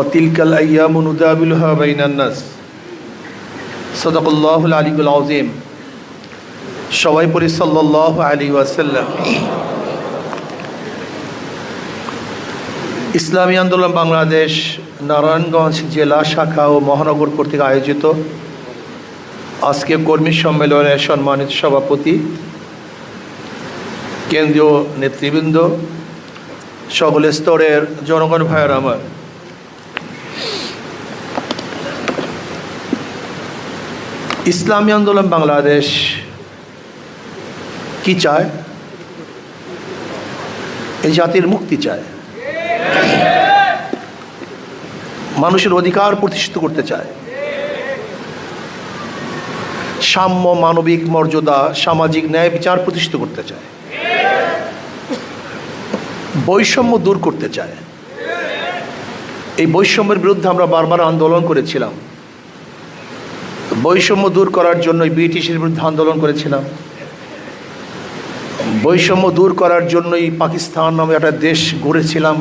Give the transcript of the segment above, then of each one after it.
ওয়াতিলকাল আয়ামুন উদাবিলহা বাইনান্নাস সদকুল্লাহুল আলিকুল আজিম সবাই পড়ি সাল্লাহ আলী ওয়াসাল্লাম। ইসলামী আন্দোলন বাংলাদেশ, নারায়ণগঞ্জ জেলা, শাখা ও মহানগর কর্তৃক আয়োজিত। আজকে কর্মী সম্মেলনে সম্মানিত সভাপতি, কেন্দ্রীয় নেতৃবৃন্দ, সকল স্তরের জনগণ ভাইয়ের আমার। ইসলামী আন্দোলন বাংলাদেশ কি চায়? এই জাতির মুক্তি চায়। মানুষের অধিকার প্রতিষ্ঠিত করতে চায়। সাম্য, মানবিক মর্যাদা, সামাজিক ন্যায় বিচার প্রতিষ্ঠিত করতে চায়। বৈষম্য দূর করতে চায়। এই বৈষম্যের বিরুদ্ধে আমরা বারবার আন্দোলন করেছিলাম। বৈষম্য দূর করার জন্য ব্রিটিশের বিরুদ্ধে আন্দোলন করেছিলাম। বৈষম্য দূর করার জন্যই পাকিস্তান নামে একটা দেশ গড়েছিলাম।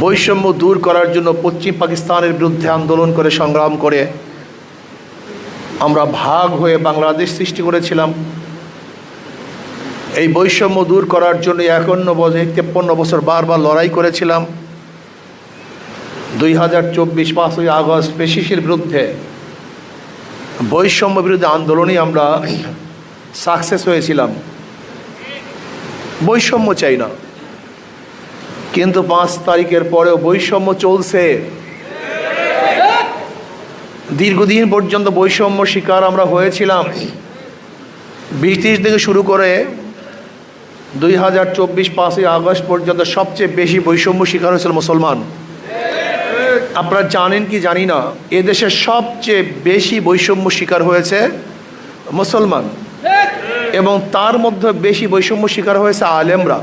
বৈষম্য দূর করার জন্য পশ্চিম পাকিস্তানের বিরুদ্ধে আন্দোলন করে সংগ্রাম করে আমরা ভাগ হয়ে বাংলাদেশ সৃষ্টি করেছিলাম। এই বৈষম্য দূর করার জন্য একান্ন বছর, তেপ্পন্ন বছর বারবার লড়াই করেছিলাম। দুই হাজার চব্বিশ পাঁচই আগস্ট পেশিসের বিরুদ্ধে বৈষম্য বিরুদ্ধে আন্দোলনেই আমরা সাকসেস হয়েছিলাম। বৈষম্য চাই না। কিন্তু পাঁচ তারিখের পরেও বৈষম্য চলছে। দীর্ঘদিন পর্যন্ত বৈষম্য শিকার আমরা হয়েছিলাম। ব্রিটিশ থেকে শুরু করে দুই হাজার চব্বিশ পাঁচই আগস্ট পর্যন্ত সবচেয়ে বেশি বৈষম্য শিকার হয়েছিল মুসলমান। আপনারা জানেন কি জানি না এদেশের সবচেয়ে বেশি বৈষম্য শিকার হয়েছে মুসলমান। এবং তার মধ্যে বেশি বৈষম্য শিকার হয়েছে আলেমরা।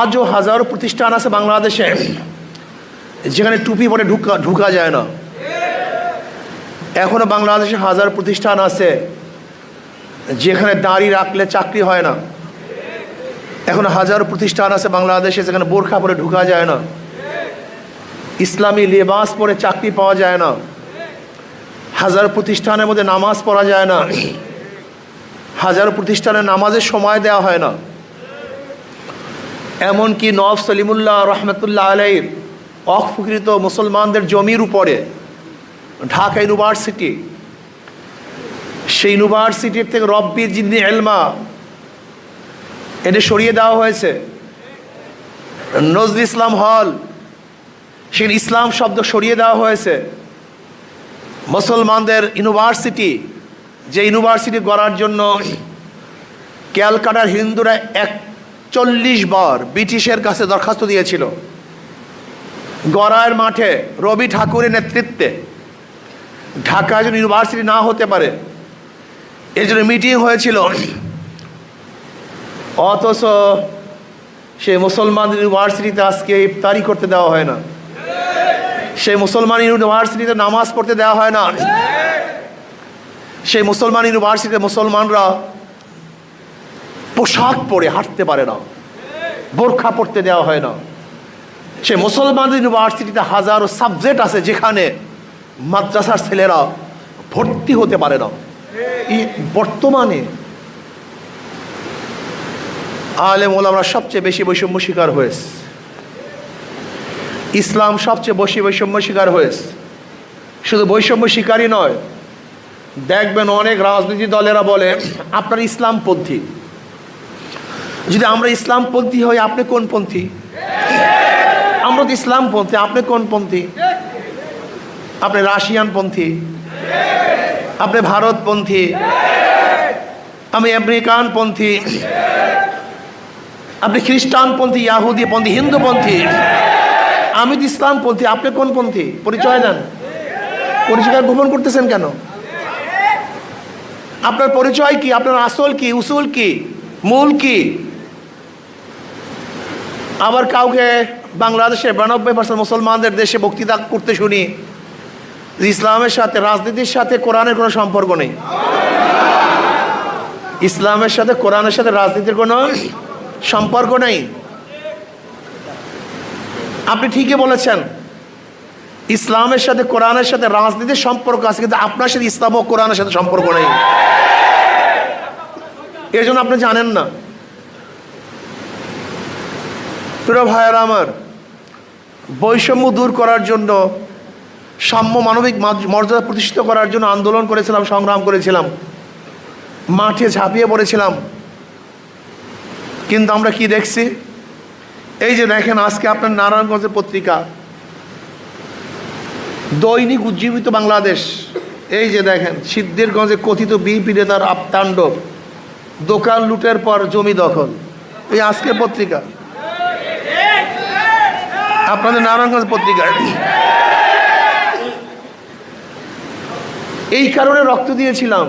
আজও হাজারো প্রতিষ্ঠান আছে বাংলাদেশে যেখানে টুপি পরে ঢুকা ঢুকা যায় না। এখনও বাংলাদেশে হাজার প্রতিষ্ঠান আছে যেখানে দাঁড়িয়ে রাখলে চাকরি হয় না। এখন হাজার প্রতিষ্ঠান আছে বাংলাদেশে যেখানে বোরখা পরে ঢুকা যায় না। ইসলামী লেবাস পরে চাকরি পাওয়া যায় না। হাজার প্রতিষ্ঠানের মধ্যে নামাজ পড়া যায় না। হাজার প্রতিষ্ঠানে নামাজের সময় দেওয়া হয় না। এমনকি নব সলিমুল্লাহ রহমতুল্লাহ আলাইর অফকৃত মুসলমানদের জমির উপরে ঢাকা ইউনিভার্সিটি, সেই ইউনিভার্সিটির থেকে রব্বি জিন্দি এলমা এটা সরিয়ে দেওয়া হয়েছে। নজরুল ইসলাম হল সেই ইসলাম শব্দ সরিয়ে দেওয়া হয়েছে। মুসলমানদের ইউনিভার্সিটি, যে ইউনিভার্সিটি গড়ার জন্য ক্যালকাটার হিন্দুরা একচল্লিশ বার ব্রিটিশের কাছে দরখাস্ত দিয়েছিল। গড়ার মাঠে রবি ঠাকুরের নেতৃত্বে ঢাকা যেন ইউনিভার্সিটি না হতে পারে এই জন্য মিটিং হয়েছিল। অথচ সে মুসলমান ইউনিভার্সিটিতে আজকে ইফতারি করতে দেওয়া হয় না। সে মুসলমান ইউনিভার্সিটিতে নামাজ পড়তে দেওয়া হয় না। সেই মুসলমান ইউনিভার্সিটিতে মুসলমানরা পোশাক পরে হাঁটতে পারে না, বোরখা পড়তে দেওয়া হয় না। সে মুসলমান ইউনিভার্সিটিতে হাজারো সাবজেক্ট আছে যেখানে মাদ্রাসার ছেলেরা ভর্তি হতে পারে না। বর্তমানে আলেম ওলামরা সবচেয়ে বেশি বৈষম্য শিকার হয়েছে। ইসলাম সবচেয়ে বেশি বৈষম্য শিকার হয়েছে। শুধু বৈষম্য শিকারই নয়, দেখবেন অনেক রাজনীতি দলেরা বলে, আপনার ইসলামপন্থী। যদি আমরা ইসলামপন্থী হই, আপনি কোন পন্থী? আমরা তো ইসলামপন্থী, আপনি কোন পন্থী? আপনি রাশিয়ান পন্থী? আপনি ভারতপন্থী? আমি আমেরিকান পন্থী? আপনি খ্রিস্টানপন্থী, ইয়াহুদি পন্থী, হিন্দুপন্থী? আমি তো ইসলামপন্থী আপনি কোন পন্থী? পরিচয় দেন। পরিচয় গোপন করতেছেন কেন? আপনার পরিচয় কি? আপনার আসল কি? উসুল কি? মূল কি? আবার কাউকে বাংলাদেশে বিরানব্বই পার্সেন্ট মুসলমানদের দেশে বক্তৃতা করতে শুনি ইসলামের সাথে, রাজনীতির সাথে কোরআনের কোনো সম্পর্ক নেই। ইসলামের সাথে কোরআনের সাথে রাজনীতির কোনো সম্পর্ক নেই। আপনি ঠিকই বলেছেন। ইসলামের সাথে, কোরআনের সাথে রাজনীতির সম্পর্ক আছে, কিন্তু আপনার সাথে ইসলাম ও কোরআনের সাথে সম্পর্ক নেই। এর জন্য আপনি জানেন না। প্রিয় ভাইয়েরা আমার, বৈষম্য দূর করার জন্য, সাম্য মানবিক মর্যাদা প্রতিষ্ঠিত করার জন্য আন্দোলন করেছিলাম, সংগ্রাম করেছিলাম। মাঠে ঝাঁপিয়ে পড়েছিলাম। কিন্তু আমরা কি দেখছি? এই যে দেখেন আজকে আপনার নারায়ণগঞ্জের পত্রিকা। দৈনিক উজ্জীবিত বাংলাদেশ। এই যে দেখেন, সিদ্ধিরগঞ্জে কথিত বিপি নেতার আপতাণ্ডব দোকান লুটের পর জমি দখল। এই আজকের পত্রিকা। আপনাদের নারায়ণগঞ্জ পত্রিকা। এই কারণে রক্ত দিয়েছিলাম।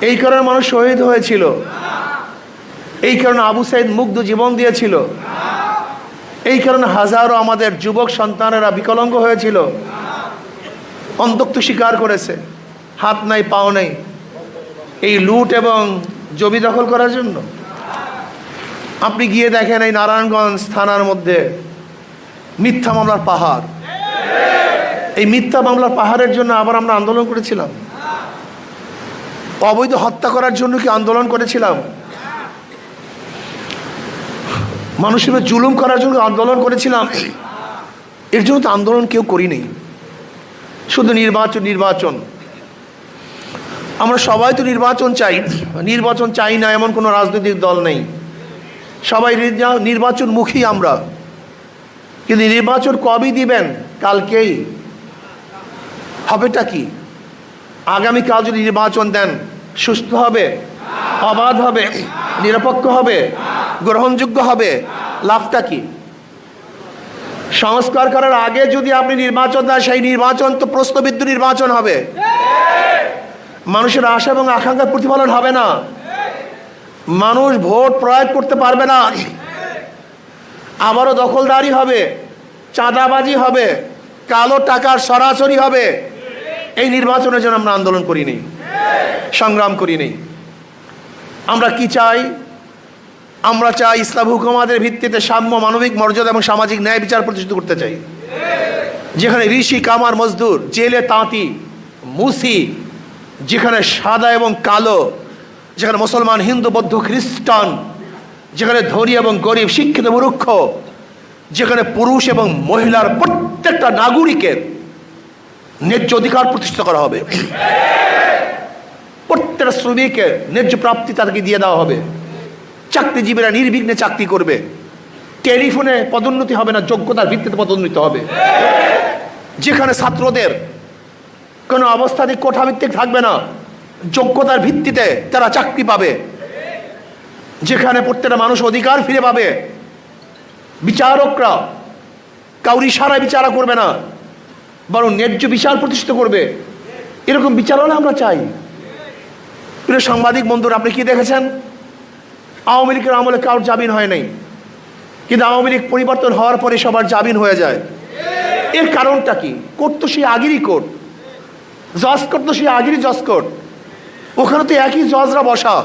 এই কারণে মানুষ শহীদ হয়েছিল। এই কারণে আবু সাইদ মুগ্ধ জীবন দিয়েছিল। এই কারণে হাজারো আমাদের যুবক সন্তানেরা বিকলাঙ্গ হয়েছিল। অন্তক্ত স্বীকার করেছে। হাত নাই, পাও নেই। এই লুট এবং জমি দখল করার জন্য। আপনি গিয়ে দেখেন এই নারায়ণগঞ্জ থানার মধ্যে মিথ্যা মামলার পাহাড়। এই মিথ্যা মামলার পাহাড়ের জন্য আবার আমরা আন্দোলন করেছিলাম। অবৈধ হত্যা করার জন্য কি আন্দোলন করেছিলাম? মানুষের জুলুম করার জন্য আন্দোলন করেছিলাম। এর জন্য তো আন্দোলন কেউ করিনি শুধু নির্বাচন নির্বাচন। আমরা সবাই তো নির্বাচন চাই। নির্বাচন চাই না এমন কোনো রাজনৈতিক দল নেই। সবাই নির্বাচনমুখী আমরা। কিন্তু নির্বাচন কবে দিবেন? কালকেই। হবেটা কি? আগামীকাল যদি নির্বাচন দেন, সুস্থ হবে? অবাধ হবে? নিরপেক্ষ হবে? গ্রহণযোগ্য হবে। লাভটা কি? সংস্কার করার আগে যদি আপনি নির্বাচন দেন, সেই নির্বাচন তো প্রশ্নবিদ্ধ নির্বাচন হবে। মানুষের আশা এবং আকাঙ্ক্ষার প্রতিফলন হবে না। মানুষ ভোট প্রয়োগ করতে পারবে না। আবারও দখলদারি হবে, চাঁদাবাজি হবে, কালো টাকার সরাসরি হবে। এই নির্বাচনের জন্য আমরা আন্দোলন করিনি, সংগ্রাম করিনি। আমরা কি চাই? আমরা চাই ইসলাম হুকুমাদের ভিত্তিতে সাম্য, মানবিক মর্যাদা এবং সামাজিক ন্যায় বিচার প্রতিষ্ঠিত করতে চাই। যেখানে ঋষি, কামার, মজদুর, জেলে তাঁতি, মুসি, যেখানে সাদা এবং কালো, যেখানে মুসলমান, হিন্দু, বৌদ্ধ, খ্রিস্টান, যেখানে ধনী এবং গরিব, শিক্ষিত, মূর্খ, যেখানে পুরুষ এবং মহিলার প্রত্যেকটা নাগরিকের ন্যায্য অধিকার প্রতিষ্ঠা করা হবে। প্রত্যেকটা শ্রমিকের ন্যায্য প্রাপ্তি তাদেরকে দিয়ে দেওয়া হবে। চাকরিজীবীরা নির্বিঘ্নে চাকরি করবে। টেলিফোনে পদোন্নতি হবে না, যোগ্যতার ভিত্তিতে পদোন্নতি হবে। যেখানে ছাত্রদের কোনো অবস্থাতে কোঠাভিত্তিক থাকবে না, যোগ্যতার ভিত্তিতে তারা চাকরি পাবে। যেখানে প্রত্যেকটা মানুষ অধিকার ফিরে পাবে। বিচারকরা কাউরি সারা বিচারা করবে না, বরং ন্যায্য বিচার প্রতিষ্ঠিত করবে। এরকম বিচারনা আমরা চাই। সাংবাদিক বন্ধুরা, আপনি কি দেখেছেন? আওয়ামী লীগের আমলে কারোর জামিন হয় নাই। কিন্তু আওয়ামী লীগ পরিবর্তন হওয়ার পরে সবার জামিন হয়ে যায়। এর কারণটা কি? কোর্ট তো সেই আগেরই কোর্ট। জজ কোর্ট তো সেই আগেরই জজ কোর্ট। ওখানে তো একই জজরা বসা।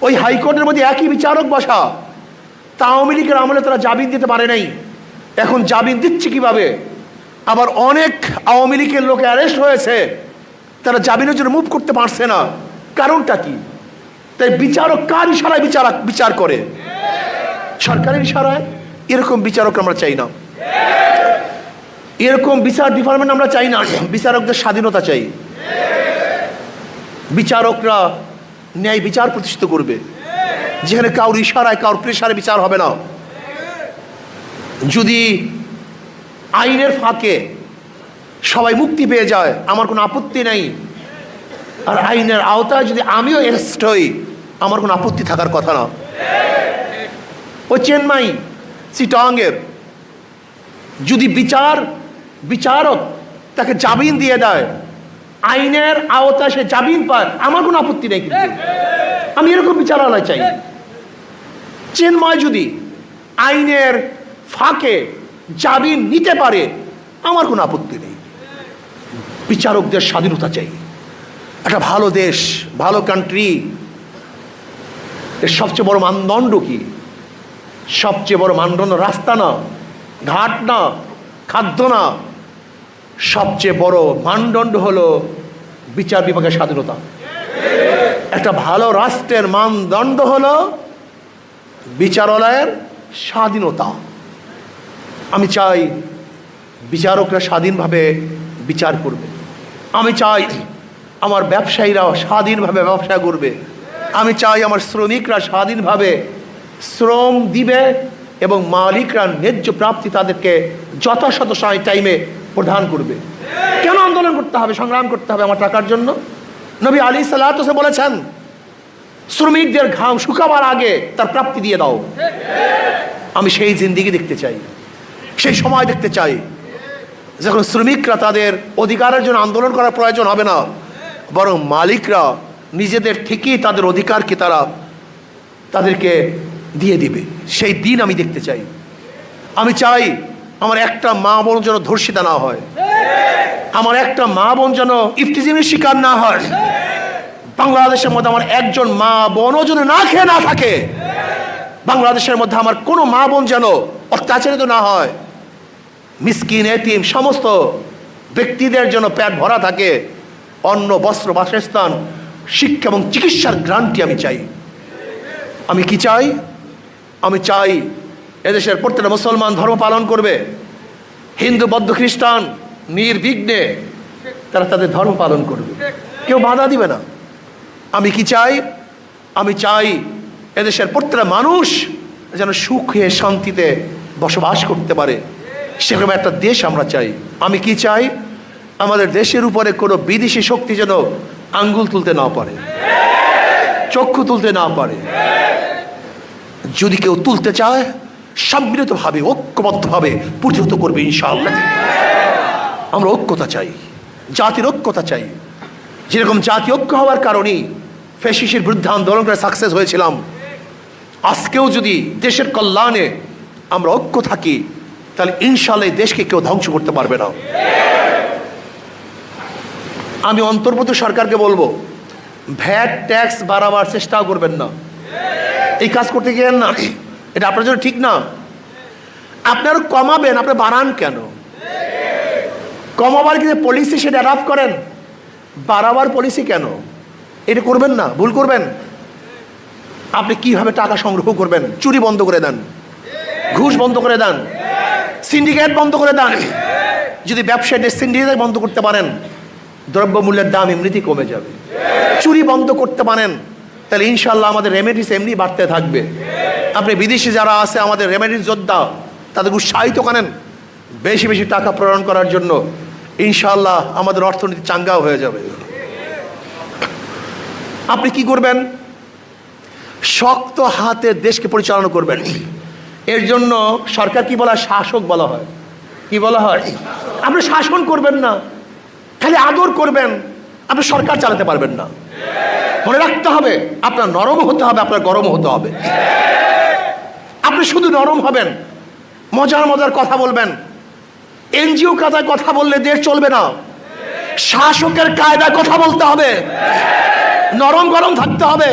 ওই হাইকোর্টের মধ্যে একই বিচারক বসা। তা আওয়ামী লীগের আমলে তারা জামিন দিতে পারে নাই। এখন জামিন দিচ্ছে কীভাবে? আবার অনেক আওয়ামী লীগের লোক অ্যারেস্ট হয়েছে। তারা জামিনের জন্য মুভ করতে পারছে না। কারণটা কি? তাই বিচারক কার ইশারায় বিচার বিচার করে। সরকারের ইশারায় এরকম বিচারক আমরা চাই না। এরকম বিচার ডিপার্টমেন্ট আমরা চাই না। বিচারকদের স্বাধীনতা চাই। বিচারকরা ন্যায় বিচার প্রতিষ্ঠিত করবে। যেখানে কারোর ইশারায়, কারোর প্রেশারে বিচার হবে না। যদি আইনের ফাঁকে সবাই মুক্তি পেয়ে যায়, আমার কোনো আপত্তি নেই। আর আইনের আওতায় যদি আমিও এরেস্ট হই আমার কোনো আপত্তি থাকার কথা না। ও চেন্নাই, সিটংয়ের। যদি বিচার, বিচারক তাকে জামিন দিয়ে দেয়, আইনের আওতায় সে জামিন পায়, আমার কোনো আপত্তি নেই কিন্তু। আমি এরকম বিচারালয় চাই। চেন্ময় যদি আইনের ফাঁকে জামিন নিতে পারে, আমার কোনো আপত্তি নেই। বিচারকদের স্বাধীনতা চাই। একটা ভালো দেশ, ভালো কান্ট্রি এর সবচেয়ে বড় মানদণ্ড কি? সবচেয়ে বড় মানদণ্ড রাস্তা না, ঘাট না, খাদ্য না। সবচেয়ে বড় মানদণ্ড হলো বিচার বিভাগের স্বাধীনতা। একটা ভালো রাষ্ট্রের মানদণ্ড হলো বিচারালয়ের স্বাধীনতা। আমি চাই বিচারকরা স্বাধীনভাবে বিচার করবে। আমি চাই আমার ব্যবসায়ীরাও স্বাধীনভাবে ব্যবসা করবে। আমি চাই আমার শ্রমিকরা স্বাধীনভাবে শ্রম দিবে এবং মালিকরা ন্যায্য প্রাপ্তি তাদেরকে যথাযথ সময় টাইমে প্রদান করবে। কেন আন্দোলন করতে হবে, সংগ্রাম করতে হবে আমার টাকার জন্য? নবী আলী সাল্লাহ বলেছেন, শ্রমিকদের ঘাম শুকাবার আগে তার প্রাপ্তি দিয়ে দাও। আমি সেই জিন্দিগি দেখতে চাই, সেই সময় দেখতে চাই, যখন শ্রমিকরা তাদের অধিকারের জন্য আন্দোলন করার প্রয়োজন হবে না, বরং মালিকরা নিজেদের থেকেই তাদের অধিকারকে তারা তাদেরকে দিয়ে দিবে। সেই দিন আমি দেখতে চাই। আমি চাই আমার একটা মা বোন যেন ধর্ষিতা না হয়। আমার একটা মা বোন যেন ইফতিজিমের শিকার না হয়। বাংলাদেশের মধ্যে আমার একজন মা বোনও যেন না খেয়ে না থাকে। বাংলাদেশের মধ্যে আমার কোনো মা বোন যেন অত্যাচারিত না হয়। মিসকিন, এতিম, সমস্ত ব্যক্তিদের জন্য পেট ভরা থাকে। অন্ন, বস্ত্র, বাসস্থান শিক্ষা এবং চিকিৎসার গ্রান্টি আমি চাই। আমি কি চাই? আমি চাই এদেশের প্রত্যেকটা মুসলমান ধর্ম পালন করবে। হিন্দু, বৌদ্ধ, খ্রিস্টান, নির্বিঘ্নে তারা তাদের ধর্ম পালন করবে। কেউ বাধা দিবে না। আমি কি চাই? আমি চাই এদেশের প্রত্যেকটা মানুষ যেন সুখে, শান্তিতে বসবাস করতে পারে। সেরকম একটা দেশ আমরা চাই। আমি কি চাই? আমাদের দেশের উপরে কোনো বিদেশি শক্তি যেন আঙ্গুল তুলতে না পারে, চক্ষু তুলতে না পারে। যদি কেউ তুলতে চায়, সম্মিলিতভাবে, ঐক্যবদ্ধভাবে প্রতিহত করবে ইনশাআল্লাহ। আমরা ঐক্যতা চাই, জাতির ঐক্যতা চাই। যেরকম জাতি ঐক্য হওয়ার কারণেই ফেসিসের বিরুদ্ধে আন্দোলন করে সাকসেস হয়েছিলাম, আজকেও যদি দেশের কল্যাণে আমরা ঐক্য থাকি, তাহলে ইনশাল্লাহ দেশকে কেউ ধ্বংস করতে পারবে না। আমি অন্তর্বর্তী সরকারকে বলব, ভ্যাট, ট্যাক্স বাড়াবার চেষ্টাও করবেন না। এই কাজ করতে গেলেন না, এটা আপনার জন্য ঠিক না। আপনার কমাবেন, আপনি বাড়ান কেন? কমাবার কিন্তু পলিসি সেটা অ্যাডাপ্ট করেন? বাড়াবার পলিসি কেন? এটা করবেন না, ভুল করবেন। আপনি কীভাবে টাকা সংগ্রহ করবেন? চুরি বন্ধ করে দেন। ঘুষ বন্ধ করে দেন। সিন্ডিকেট বন্ধ করে দেন। যদি ব্যবসায়ীদের সিন্ডিকেট বন্ধ করতে পারেন দ্রব্যমূল্যের দাম এমনিতেই কমে যাবে। চুরি বন্ধ করতে পারেন, তাহলে ইনশাল্লাহ আমাদের রেমেডিস এমনি বাড়তে থাকবে। আপনি বিদেশি যারা আছে, আমাদের রেমেডিস যোদ্ধা, তাদের উৎসাহিত করেন বেশি বেশি টাকা প্রেরণ করার জন্য। ইনশাল্লাহ আমাদের অর্থনীতি চাঙ্গাও হয়ে যাবে। আপনি কি করবেন? শক্ত হাতে দেশকে পরিচালনা করবেন। এর জন্য সরকার কি বলা? শাসক বলা হয়। কি বলা হয়? আপনি শাসন করবেন না। খালি আদর করবেন, আপনি সরকার চালাতে পারবেন না। মনে রাখতে হবে, আপনার নরম হতে হবে, আপনার গরম হতে হবে। আপনি শুধু নরম হবেন, মজার মজার কথা বলবেন। এনজিও কাতায় কথা বললে দেশ চলবে না। শাসকের কায়দায় কথা বলতে হবে। নরম গরম থাকতে হবে।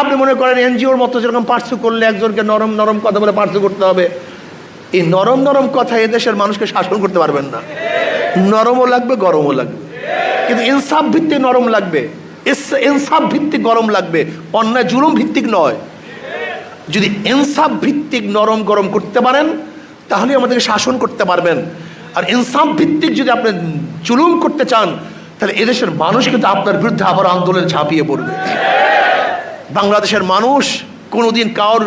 আপনি মনে করেন এনজিওর মতো যেরকম পার্সু করলে একজনকে নরম নরম কথা বলে পার্সু করতে হবে। এই নরম নরম কথা এদেশের মানুষকে শাসন করতে পারবেন না। নরমও লাগবে, গরমও লাগবে। কিন্তু ইনসাফ ভিত্তিক নরম লাগবে। ইনসাফ ভিত্তিক গরম লাগবে। অন্যায় জুলুম ভিত্তিক নয়। যদি ইনসাফ ভিত্তিক নরম গরম করতে পারেন তাহলে আমাদেরকে শাসন করতে পারবেন। আর ইনসাফ ভিত্তিক যদি আপনি জুলুম করতে চান, তাহলে এদেশের মানুষ কিন্তু আপনার বিরুদ্ধে আবার আন্দোলন ঝাঁপিয়ে পড়বে। বাংলাদেশের মানুষ কোনোদিন কারোর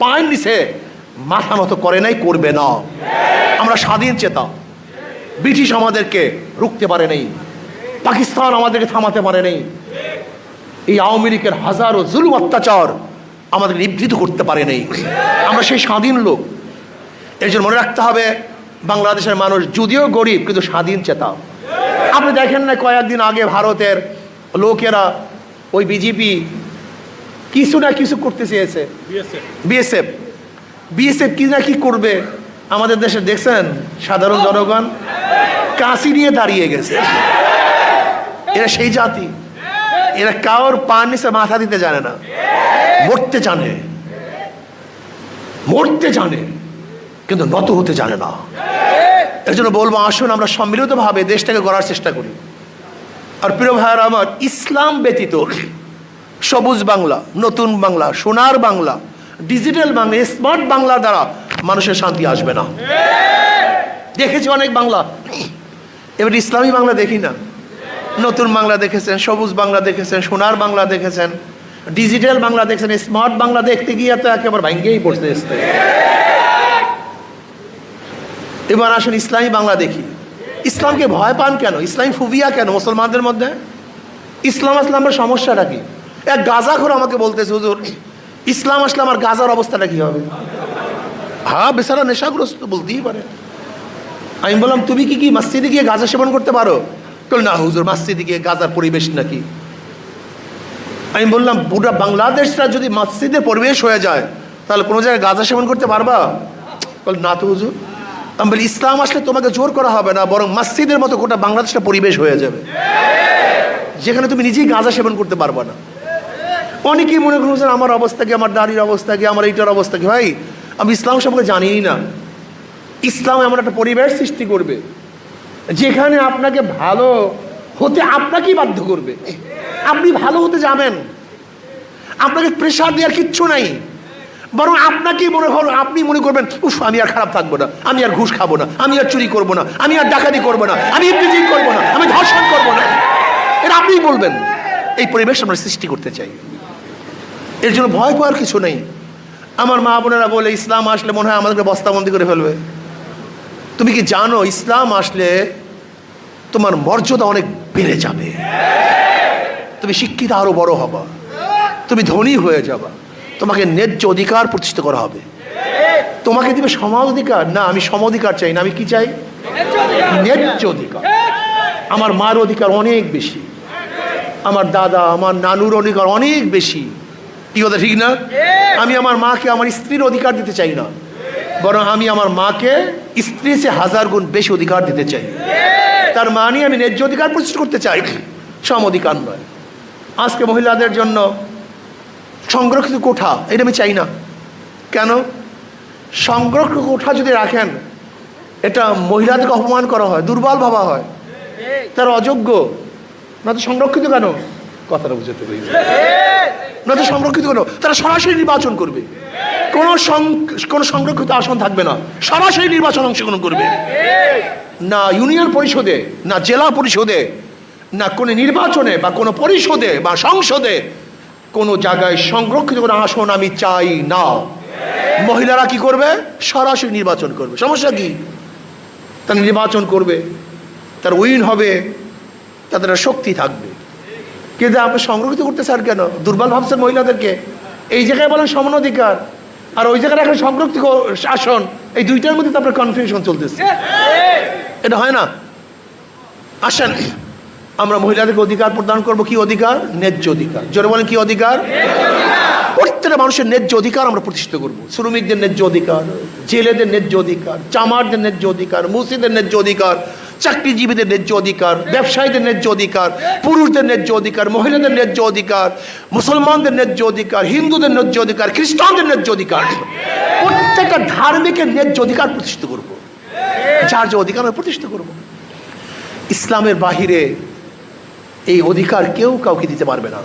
পায়ের নিচে মাথা মতো করে নাই করবে না। আমরা স্বাধীন চেতা। ব্রিটিশ আমাদেরকে রুখতে পারে নেই। পাকিস্তান আমাদেরকে থামাতে পারে নেই। এই আওয়ামী লীগের হাজারো জুলুম অত্যাচার আমাদের নিবৃত করতে পারে নেই। আমরা সেই স্বাধীন লোক। এর জন্য মনে রাখতে হবে বাংলাদেশের মানুষ যদিও গরিব কিন্তু স্বাধীন চেতা। আপনি দেখেন না কয়েকদিন আগে ভারতের লোকেরা ওই বিজেপি কিছু না কিছু করতে চেয়েছে। বিএসএফ। বিএসএফ কি না কি করবে? আমাদের দেশে দেখছেন সাধারণ জনগণ কাশি নিয়ে দাঁড়িয়ে গেছে। এরা সেই জাতি। এরা কারোর পা নিচে মাথা দিতে জানে না। মরতে জানে। মরতে জানে, কিন্তু নত হতে জানে না। এর জন্য বলব, আসুন আমরা সম্মিলিতভাবে দেশটাকে গড়ার চেষ্টা করি। আর প্রিয় ভাইয়ার আমার, ইসলাম ব্যতীত সবুজ বাংলা, নতুন বাংলা, সোনার বাংলা ডিজিটাল বাংলা স্মার্ট বাংলা দ্বারা মানুষের শান্তি আসবে না। দেখেছি অনেক বাংলা। এবার ইসলামী বাংলা দেখি না। নতুন বাংলা দেখেছেন, সবুজ বাংলা দেখেছেন, সোনার বাংলা দেখেছেন ডিজিটাল বাংলা দেখেছেন স্মার্ট বাংলা দেখতে গিয়ে তো একেবারে ভাঙ্গেই পড়তে এসতে এবার আসুন ইসলামী বাংলা দেখি। ইসলামকে ভয় পান কেন? ইসলামী ফুবিয়া কেন মুসলমানদের মধ্যে? ইসলাম আসলে আমার সমস্যাটা কি? এক গাজা করে আমাকে বলতেছে, হুজুর ইসলাম আসলে আমার গাজার অবস্থাটা কি হবে? হ্যাঁ বেচারা নেশাগ্রস্ত বলতেই পারে। আমি বললাম, তুমি কি কি মসজিদে গিয়ে গাঁজা সেবন করতে পারো? বলল, না, হুজুর, মসজিদে গিয়ে গাঁজার পরিবেশ নাকি? আমি বললাম পুরা বাংলাদেশটা যদি মসজিদের পরিবেশ হয়ে যায়, তাহলে কোনো জায়গায় গাঁজা সেবন করতে পারবা? বল না তো হুজুর। আমি বলি, ইসলাম আসলে তোমাকে জোর করা হবে না, বরং মসজিদের মতো গোটা বাংলাদেশটা পরিবেশ হয়ে যাবে। যেখানে তুমি নিজেই গাঁজা সেবন করতে পারবা না। অনেকেই মনে করছেন আমার অবস্থা কি? আমার দাড়ির অবস্থা কি? আমার এইটার অবস্থা কি? ভাই, আমি ইসলাম সম্পর্কে জানিই না। ইসলাম এমন একটা পরিবেশ সৃষ্টি করবে, যেখানে আপনাকে ভালো হতে আপনাকেই বাধ্য করবে। আপনি ভালো হতে যাবেন। আপনাকে প্রেশার দেওয়ার কিচ্ছু নাই। বরং আপনাকেই মনে হল আপনি মনে করবেন, উফ, আমি আর খারাপ থাকব না। আমি আর ঘুষ খাব না। আমি আর চুরি করব না। আমি আর ডাকাতি করব না। আমি ইপিজিং করব না। আমি ধর্ষণ করব না। এটা আপনিই বলবেন। এই পরিবেশ আমরা সৃষ্টি করতে চাই। এর জন্য ভয় পাওয়ার কিছু নেই। আমার মা বোনেরা বলে, ইসলাম আসলে মনে হয় আমাদেরকে বস্তাবন্দি করে ফেলবে। তুমি কি জানো, ইসলাম আসলে তোমার মর্যাদা অনেক বেড়ে যাবে। তুমি শিক্ষিত, আরও বড় হবা। তুমি ধনী হয়ে যাবা। তোমাকে ন্যায্য অধিকার প্রতিষ্ঠিত করা হবে। তোমাকে দিবে সমাজ অধিকার। না, আমি সম অধিকার চাই না, আমি কি চাই? ন্যায্য অধিকার। আমার মার অধিকার অনেক বেশি। আমার দাদা, আমার নানুর অধিকার অনেক বেশি। কি কথা ঠিক না? আমি আমার মাকে আমার স্ত্রীর অধিকার দিতে চাই না। বরং আমি আমার মাকে স্ত্রী সে হাজার গুণ বেশি অধিকার দিতে চাই। তার মানে আমি ন্যায্য অধিকার প্রতিষ্ঠা করতে চাই। সম অধিকার নয়। আজকে মহিলাদের জন্য সংরক্ষিত কোঠা এটা আমি চাই না। কেন? সংরক্ষিত কোঠা যদি রাখেন এটা মহিলাদেরকে অপমান করা হয় দুর্বল ভাবা হয়। তার অযোগ্য। না তো সংরক্ষিত কেন? কথাটা বুঝতে পারি। না সংরক্ষিত কেন, তারা সরাসরি নির্বাচন করবে। কোনো কোনো সংরক্ষিত আসন থাকবে না। সরাসরি নির্বাচন অংশগ্রহণ করবে। না ইউনিয়ন পরিষদে, না জেলা পরিষদে, না কোনো নির্বাচনে, বা কোনো পরিষদে, বা সংসদে কোনো জায়গায় সংরক্ষিত কোনো আসন আমি চাই না। মহিলারা কি করবে? সরাসরি নির্বাচন করবে। সমস্যা কি? তারা নির্বাচন করবে। তার উইন হবে। তাদের শক্তি থাকবে। কিন্তু আপনি সংরক্ষিত করতে চান কেন? দুর্বল ভাবছেন মহিলাদেরকে। এই জায়গায় বলেন সমান অধিকার। আর ওই জায়গায় এখন সংরক্ষিত আসন এই দুইটার মধ্যে তো আপনার কনফিউশন চলতেছে। এটা হয় না? আসেন। আমরা মহিলাদেরকে অধিকার প্রদান করব। কি অধিকার? ন্যায্য অধিকার। জোরে বলেন, কি অধিকার? প্রত্যেকটা মানুষের ন্যায্য অধিকার আমরা প্রতিষ্ঠিত করব। শ্রমিকদের ন্যায্য অধিকার, জেলেদের ন্যায্য অধিকার, চামারদের ন্যায্য অধিকার মুসিদের ন্যায্য অধিকার। চাকরিজীবীদের ন্যায্য অধিকার, ব্যবসায়ীদের ন্যায্য অধিকার, পুরুষদের ন্যায্য অধিকার, মহিলাদের ন্যায্য অধিকার, মুসলমানদের ন্যায্য অধিকার, হিন্দুদের ন্যায্য অধিকার, খ্রিস্টানদের ন্যায্য অধিকার। প্রত্যেকটা ধার্মিকের ন্যায্য অধিকার প্রতিষ্ঠিত করব। যার যে অধিকার আমরা প্রতিষ্ঠিত করব। ইসলামের বাহিরে এই অধিকার কেউ কাউকে দিতে পারবে না।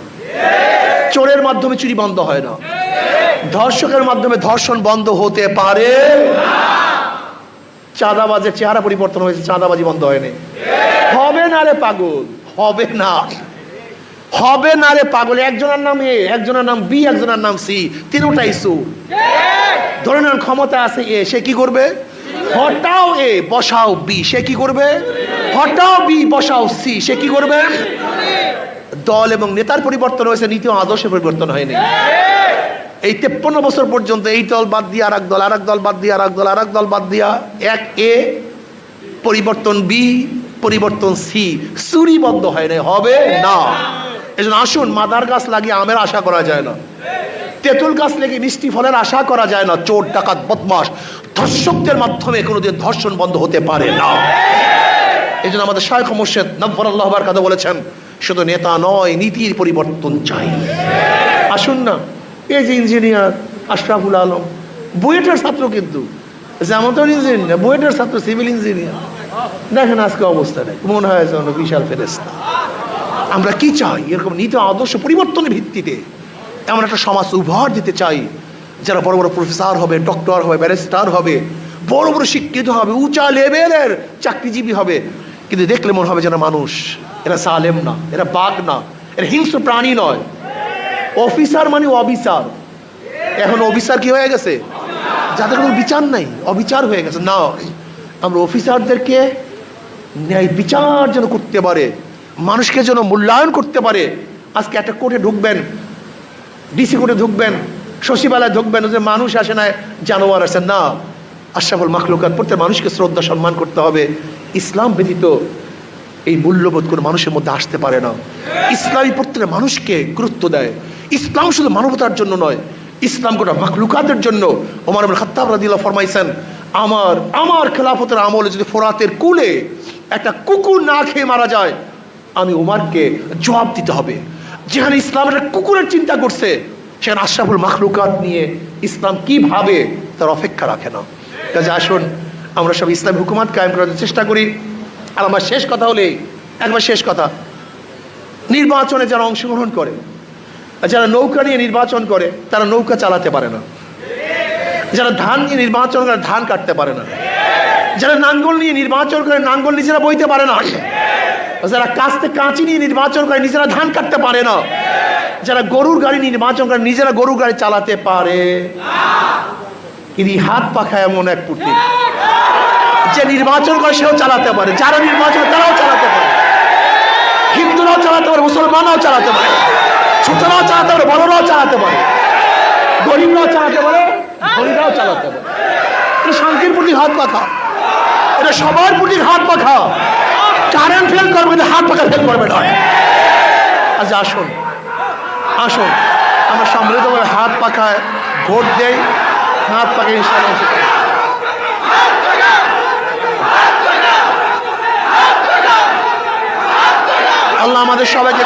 চোরের মাধ্যমে চুরি বন্ধ হয় না। ধর্ষকের মাধ্যমে ধর্ষণ বন্ধ হতে পারে। চাঁদাবাজের চেহারা পরিবর্তন হয়েছে, চাঁদাবাজি বন্ধ হয়নি। হবে না রে পাগল, হবে না। হবে না রে পাগল, একজনের নাম এ, একজনের নাম বি, একজনের নাম সি তিনটাই সু ধরে নেন ক্ষমতা আছে এ, সে কি করবে? হটাও এ, বসাও বি, সে কি করবে? হটাও বি, বসাও সি, সে কি করবে? দল এবং নেতার পরিবর্তন হয়েছে নীতি ও আদর্শের পরিবর্তন হয়নি। এই তেপ্পন্ন বছর পর্যন্ত এই দল বাদ দিয়ে আর এক দল আর এক দল বাদ দিয়ে আর এক দল আর এক দল বাদ দিয়া এক এ পরিবর্তন বি, পরিবর্তন সি। চুরি বন্ধ হয় না হবে না। এই জন্য আসুন, মাদার গাছ লাগিয়ে আমের আশা করা যায় না। তেঁতুল গাছ লেগে মিষ্টি ফলের আশা করা যায় না। চোর, ডাকাত বদমাস ধর্ষকদের মাধ্যমে কোনোদিন ধর্ষণ বন্ধ হতে পারে না। এই জন্য আমাদের শায়খ মুর্শেদ নব্বর আল্লাহবার কথা বলেছেন, শুধু নেতা নয়, নীতির পরিবর্তন চাই। আসুন না। এই যে ইঞ্জিনিয়ার আশরাফুল আলম, বুয়েটের ছাত্র কিন্তু। তো ইঞ্জিনিয়ার বুয়েটের ছাত্র, সিভিল ইঞ্জিনিয়ার। দেখেন আজকে অবস্থা নেই মনে হয় যেন বিশাল ফেরেস্তা আমরা কি চাই? এরকম নীতি আদর্শ পরিবর্তনের ভিত্তিতে এমন একটা সমাজ উপহার দিতে চাই, যারা বড় বড় প্রফেসর হবে, ডক্টর হবে, ব্যারিস্টার হবে, বড় বড় শিক্ষিত হবে, উঁচা লেভেলের চাকরিজীবী হবে। কিন্তু দেখলে মনে হবে যেন মানুষ, এরা সালেম না, এরা বাঘ না, এরা হিংস্র প্রাণী নয়। অফিসার মানে অবিচার। এখন অফিসার কি হয়ে গেছে? যাদের কোনো বিচার নাই, অবিচার হয়ে গেছে। না, আমরা অফিসারদেরকে ন্যায় বিচার যেন করতে পারে, মানুষকে যেন মূল্যায়ন করতে পারে। আজকে একটা কোর্টে ঢুকবেন ডিসি কোর্টে ঢুকবেন, সচিবালয়ে ঢুকবেন যে মানুষ আসে না জানোয়ার আসে না। আশরাফুল মাখলুকাত প্রত্যেক মানুষকে শ্রদ্ধা, সম্মান করতে হবে। ইসলাম ব্যতীত এই মূল্যবোধ কোনো মানুষের মধ্যে আসতে পারে না। ইসলামী প্রত্যেকটা মানুষকে গুরুত্ব দেয়। ইসলাম শুধু মানবতার জন্য নয়, ইসলাম গোটা মাখলুকাতের জন্য। ওমর আবুল খাত্তাব রাদিল্লাহ ফরমাইছেন, আমার আমার খেলাফতের আমলে যদি ফোরাতের কুলে একটা কুকুর না খেয়ে মারা যায়, আমি ওমারকে জবাব দিতে হবে। যেখানে ইসলাম একটা কুকুরের চিন্তা করছে, সেখানে আশরাফুল মাখলুকাত নিয়ে ইসলাম কি ভাবে, তার অপেক্ষা রাখে না। কাজে আসুন, আমরা সব ইসলাম হুকুমাত কায়েম করার চেষ্টা করি। আর আমার শেষ কথা হলে একবার শেষ কথা, নির্বাচনে যারা অংশগ্রহণ করে যারা নৌকা নিয়ে নির্বাচন করে, তারা নৌকা চালাতে পারে না। যারা ধান নিয়ে নির্বাচন করে ধান কাটতে পারে না। যারা নাঙ্গল নিয়ে নির্বাচন করে, নাঙ্গল নিজেরা বইতে পারে না। যারা কাস্তে কাঁচি নিয়ে নির্বাচন করে, নিজেরা ধান কাটতে পারে না। যারা গরুর গাড়ি নির্বাচন করে, নিজেরা গরুর গাড়ি চালাতে পারে। কিন্তু হাত পাখা এমন এক পুটি যে নির্বাচন করে সেও চালাতে পারে। যারা নির্বাচন তারাও চালাতে পারে। হিন্দুরাও চালাতে পারে, মুসলমানরাও চালাতে পারে। ছোটরাও চালাতে পারে, বড়রাও চালাতে পারে। গরিবরাও চালাতে পারে, ধনীরাও চালাতে পারে। এটা শান্তির প্রতি হাত পাখা। এটা সবার প্রতি হাত পাখা। কারেন্ট ফেল করবে কিন্তু হাত পাখা ফেল করবে না। আজ আসুন। আসুন। আমরা সমৃদ্ধভাবে হাত পাখায় ভোট দেই। হাত পাখায় ইনশাল্লাহ আল্লাহ আমাদের সবাইকে